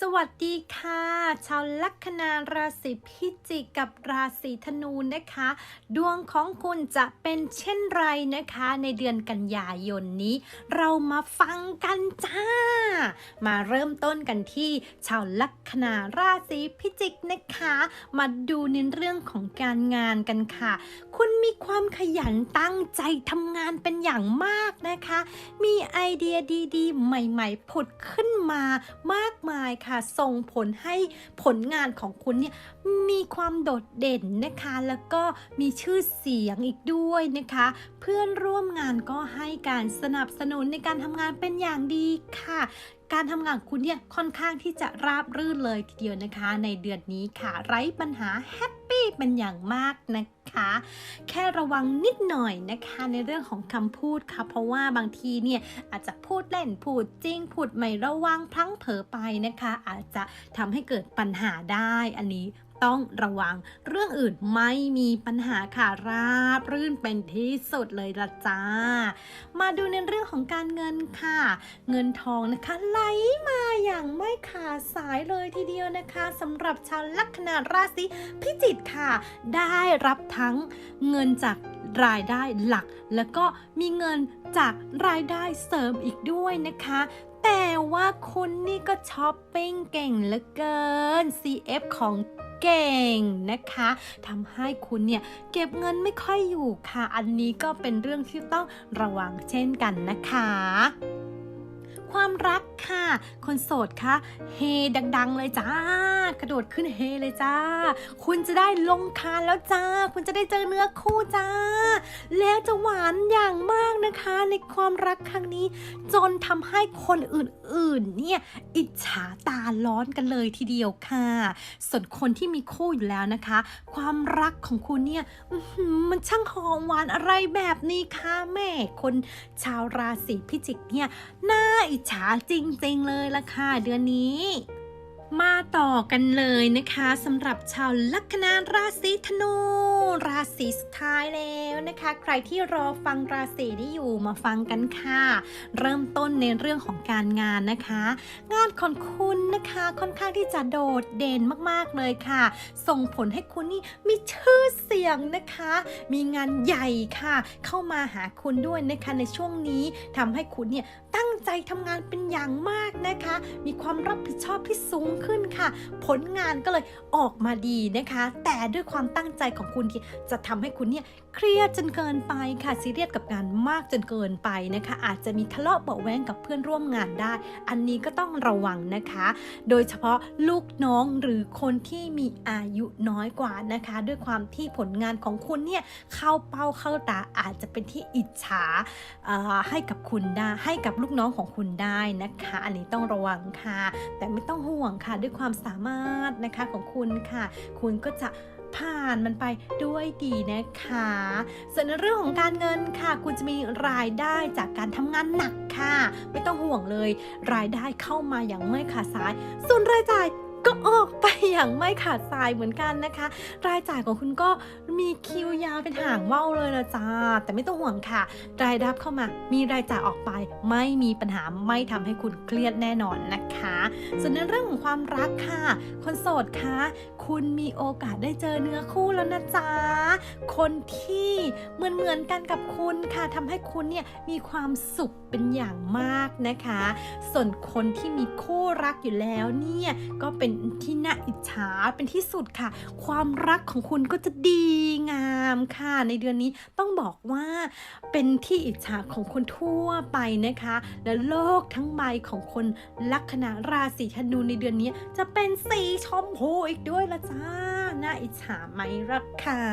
สวัสดีค่ะ ชาวลัคนาราศีพิจิกกับราศีธนูนะคะ ดวงของคุณจะเป็นเช่นไรนะคะ ในเดือนกันยายนนี้ เรามาฟังกันจ้า มาเริ่มต้นกันที่ ชาวลัคนาราศีพิจิกนะคะ มาดูในเรื่องของการงานกันค่ะ คุณมีความขยันตั้งใจทำงานเป็นอย่างมากนะคะ มีไอเดียดีๆ ใหม่ ๆ ผุดขึ้นมามากมายค่ะ ส่งผลให้ผลงานของคุณเนี่ยมีความโดดเด่นนะคะ แล้วก็มีชื่อเสียงอีกด้วยนะคะ เพื่อนร่วมงานก็ให้การสนับสนุนในการทำงานเป็นอย่างดีค่ะการทำงานของคุณเนี่ยค่อนข้างที่จะราบรื่นเลยทีเดียวนะคะ ในเดือนนี้ค่ะ ไร้ปัญหาแฮป เป็นอย่างมากนะคะ แค่ระวังนิดหน่อยนะคะในเรื่องของคำพูดค่ะเพราะว่าบางทีเนี่ยอาจจะพูดเล่นพูดจริงพูดไม่ระวังพลั้งเผลอไปนะคะ อาจจะทำให้เกิดปัญหาได้อันนี้ ต้องระวัง เรื่องอื่นไม่มีปัญหาค่ะราบรื่นเป็นที่สุดเลยละจ้า มาดูในเรื่องของการเงินค่ะ เงินทองนะคะไหลมาอย่างไม่ขาดสายเลยทีเดียวนะคะสำหรับชาวลัคนาราศีพิจิกค่ะ ได้รับทั้งเงินจากรายได้หลัก แล้วก็มีเงินจากรายได้เสริมอีกด้วยนะคะ แต่ว่าคุณนี่ก็ช้อปปิ้งเก่งเหลือเกิน CF ของเก่งนะคะทำให้คุณเนี่ยเก็บเงินไม่ค่อยอยู่ค่ะ อันนี้ก็เป็นเรื่องที่ต้องระวังเช่นกันนะคะความรักค่ะ คนโสดคะเฮดัง ๆ เลยจ้า กระโดดขึ้นเฮเลยจ้า คุณจะได้ลงคานแล้วจ้า คุณจะได้เจอเนื้อคู่จ้า แล้วจะหวานอย่างมาก นะคะในความรักครั้งนี้ จนทำให้คนอื่นๆเนี่ยอิจฉาตาร้อนกันเลยทีเดียวค่ะ ส่วนคนที่มีคู่อยู่แล้วนะคะ ความรักของคุณเนี่ยมันช่างหอมหวานอะไรแบบนี้คะแม่คนชาวราศีพิจิกเนี่ยน่าอิจฉาจริงๆเลยละค่ะเดือนนี้ มาต่อกันเลยนะคะสำหรับชาวลัคนาราศีธนู ราศีสุดท้ายแล้วนะคะ ใครที่รอฟังราศีนี้อยู่มาฟังกันค่ะ เริ่มต้นในเรื่องของการงานนะคะ งานของคุณนะคะค่อนข้างที่จะโดดเด่นมากๆเลยค่ะ ส่งผลให้คุณนี่มีชื่อเสียงนะคะ มีงานใหญ่ค่ะ เข้ามาหาคุณด้วยนะคะในช่วงนี้ทำให้คุณเนี่ยตั้งใจทำงานเป็นอย่างมากนะคะ มีความรับผิดชอบที่สูงขึ้นค่ะ ผลงานก็เลยออกมาดีนะคะ แต่ด้วยความตั้งใจของคุณที่จะทำให้คุณเนี่ยเครียดจนเกินไปค่ะซีเรียสกับงานมากจนเกินไปนะคะ อาจจะมีทะเลาะเบาะแว้งกับเพื่อนร่วมงานได้ อันนี้ก็ต้องระวังนะคะ โดยเฉพาะลูกน้องหรือคนที่มีอายุน้อยกว่านะคะ ด้วยความที่ผลงานของคุณเนี่ยเข้าเป้าเข้าตาอาจจะเป็นที่อิจฉาให้กับคุณได้ให้กับลูกน้องของคุณได้นะคะ อันนี้ต้องระวังค่ะ แต่ไม่ต้องห่วงค่ะด้วยความสามารถนะคะของคุณค่ะ คุณก็จะผ่านมันไปด้วยดีนะคะ ส่วนในเรื่องของการเงินค่ะ คุณจะมีรายได้จากการทำงานหนักค่ะ ไม่ต้องห่วงเลย รายได้เข้ามาอย่างไม่ขาดสาย ส่วนรายจ่าย ก็ออกไปอย่างไม่ขาดสายเหมือนกันนะคะ รายจ่ายของคุณก็มีคิวยาวเป็นหางว่าวเลยละจ้า แต่ไม่ต้องห่วงค่ะ รายรับเข้ามา มีรายจ่ายออกไป ไม่มีปัญหาไม่ทำให้คุณเครียดแน่นอนนะคะ ส่วนในเรื่องของความรักค่ะ คนโสดคะ คุณมีโอกาสได้เจอเนื้อคู่แล้วนะจ๊ะ คนที่เหมือนเหมือนกันกับคุณค่ะทำให้คุณเนี่ยมีความสุขเป็นอย่างมากนะคะ ส่วนคนที่มีคู่รักอยู่แล้วเนี่ยก็เป็นที่น่าอิจฉาเป็นที่สุดค่ะ ความรักของคุณก็จะดีงามค่ะ ในเดือนนี้ต้องบอกว่าเป็นที่อิจฉาของคนทั่วไปนะคะ และโลกทั้งใบของคนลัคนาราศีธนูในเดือนนี้จะเป็นสีชมพูอีกด้วยละจ้า น่าอิจฉาไหมรักค่ะ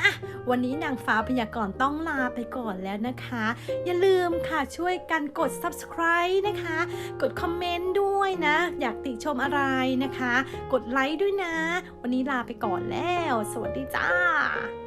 อะ วันนี้นางฟ้าพยากรณ์ต้องลาไปก่อนแล้วนะคะ อย่าลืมค่ะช่วยกันกด subscribe นะคะ กดคอมเมนต์ด้วยนะ อยากติชมอะไรนะคะ กดไลค์ด้วยนะ วันนี้ลาไปก่อนแล้ว สวัสดีจ้า